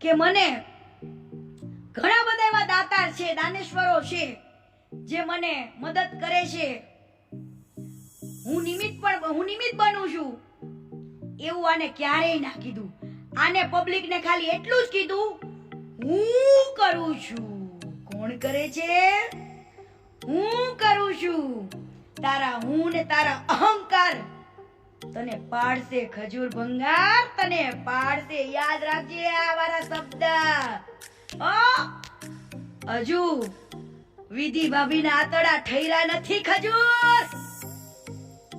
કે મને ઘણા બધા એવા દાતાર છે, દાનેશ્વરો છે, જે મને મદદ કરે છે. હું નિમિત પણ હું નિમિત બનું છું. એવું આને ક્યારેય ના કીધું. આને પબ્લિકને ખાલી એટલું જ કીધું, હું કરું છું. કોણ કરે છે? હું કરું છું. તારા હું ને તારા અહંકાર તને પાડશે ખજૂર ભંગાર, તને પાડશે યાદ રાખજે આ શબ્દ. હજુ વિધિ ભાભીના આતડા ઠૈરા નથી ખજૂર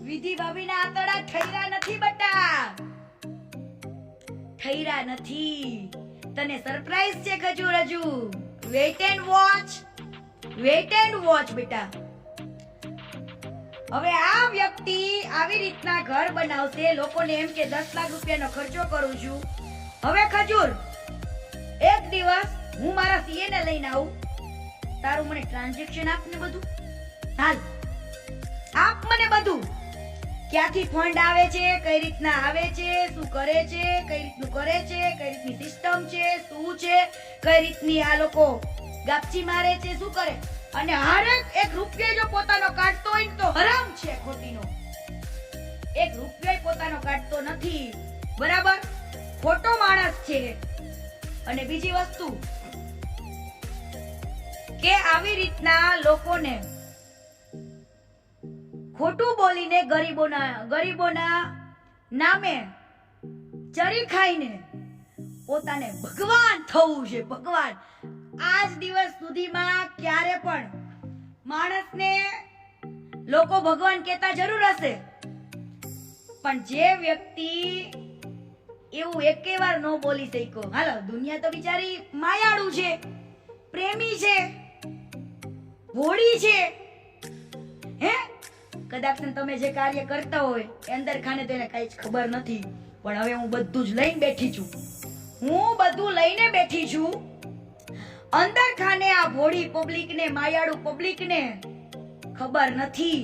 વિધિ ભાભીના આતડા ઠૈરા નથી બટા. ઠૈરા નથી. તને સરપ્રાઈઝ છે ખજૂર હજુ. Wait and watch wait and watch બેટા. હવે આ વ્યક્તિ આવી રીતના ઘર બનાવશે. લોકોને એમ કે દસ લાખ રૂપિયાનો ખર્ચો કરું છું. હવે ખજૂર હું મારા સીએ ને લઈને આવું. તારું મને ટ્રાન્ઝેક્શન આપ ને બધું? હાલ. આપ મને બધું. ક્યાંથી ફંડ આવે છે, કઈ રીતના આવે છે, શું કરે છે, કઈ રીતનું કરે છે, કઈ રીતની સિસ્ટમ છે, શું છે, કઈ રીતની આ લોકો ગાપચી મારે છે, શું કરે? અને હરેક એક રૂપિયો જો પોતાનો કાઢતો હોય તો હરામ છે ખોટીનો. એક રૂપિયો પોતાનો કાઢતો નથી. બરાબર? ખોટો માણસ છે અને બીજી વસ્તુ કે આવી રીતના લોકોને ખોટું બોલીને ગરીબોના ગરીબોના નામે ચરી ખાઈને પોતાને ભગવાન થવું છે, ભગવાન. આજ દિવસ સુધીમાં ક્યારે પણ માણસને લોકો ભગવાન કહેતા જરૂર હશે. પણ જે વ્યક્તિ એવું એકે વાર ન બોલી શક્યો. હાલો, દુનિયા તો બિચારી માયાળું છે, પ્રેમી છે. ભોળી છે. હે? કદાચ તમે જે કાર્ય કરતા હોય અંદર ખાને તો એને કઈ જ ખબર નથી. પણ હવે હું બધું જ લઈને બેઠી છું. હું બધું લઈને બેઠી છું. અંદર ખાને આ ભોળી પબ્લિક ને માયાળુ પબ્લિક ને ખબર નથી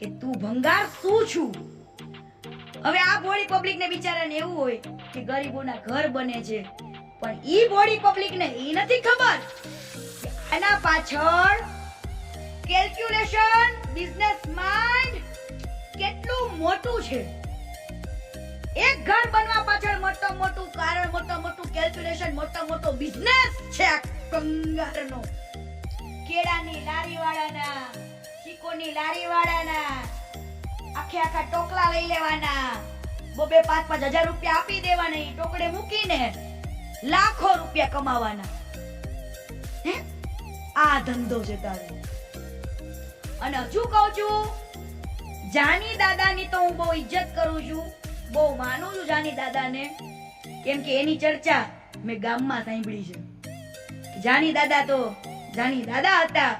કે તું ભંગાર શું છું. હવે આ ભોળી પબ્લિક ને બિચારાને એવું હોય કે ગરીબોના ઘર બને છે. પણ ઈ ભોળી પબ્લિક ને ઈ નથી ખબર એના પાછળ કેલ્ક્યુલેશન બિઝનેસ માઇન્ડ કેટલું મોટું છે? એક ઘર બનવા પાછળ મોટો મોટું કારણ, મોટો મોટું કેલ્ક્યુલેશન મોટો મોટો બિઝનેસ છે કંગારનો. કેળાની લારી વાળાના ચીકોની લારી વાળાના આખે આખા ટોકલા લઈ લેવાના. બબે પાંચ પાંચ હજાર રૂપિયા આપી દેવાના એ ટોકડે મૂકીને લાખો રૂપિયા કમાવાના. હે? આ ધંધો છે તારે. અને હજુ કહું છું, જાની દાદાની તો હું બહુ ઇજ્જત કરું છું. બહુ માનું છું જાની દાદાને. કેમ કે એની ચર્ચા મેં ગામમાં સાંભળી છે. જાની દાદા તો જાની દાદા હતા.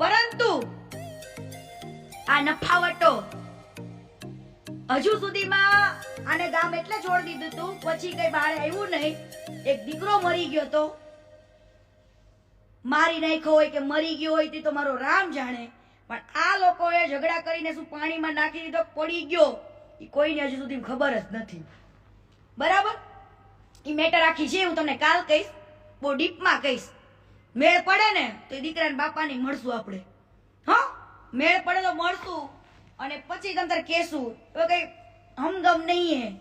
પરંતુ આ નફાવટો હજુ સુધીમાં આને ગામ એટલે છોડી દીધું હતું પછી કઈ બહાર આવ્યું નહીં. એક દીકરો મરી ગયો તો. મારી નાખ્યો હોય કે મરી ગયો હોય તે તો મારો રામ જાણે. પણ આ લોકોએ ઝઘડા કરીને શું પાણીમાં નાખી દીધો? પડી ગયો. એ કોઈને હજુ સુધી ખબર જ નથી. બરાબર? એ મેટર આખી છે, હું તમને કાલ કહીશ, બહુ ડીપમાં કહીશ. મેળ પડે ને તો એ દીકરાને બાપાની મળશું આપણે. હા? મેળ પડે તો મળશું અને પછી તંતર કહેશું. તો કઈ હમગમ નહીં હે.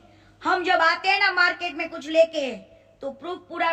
હમ જબ આતે ના માર્કેટ મેં કુછ લેકે તો પ્રૂફ પૂરા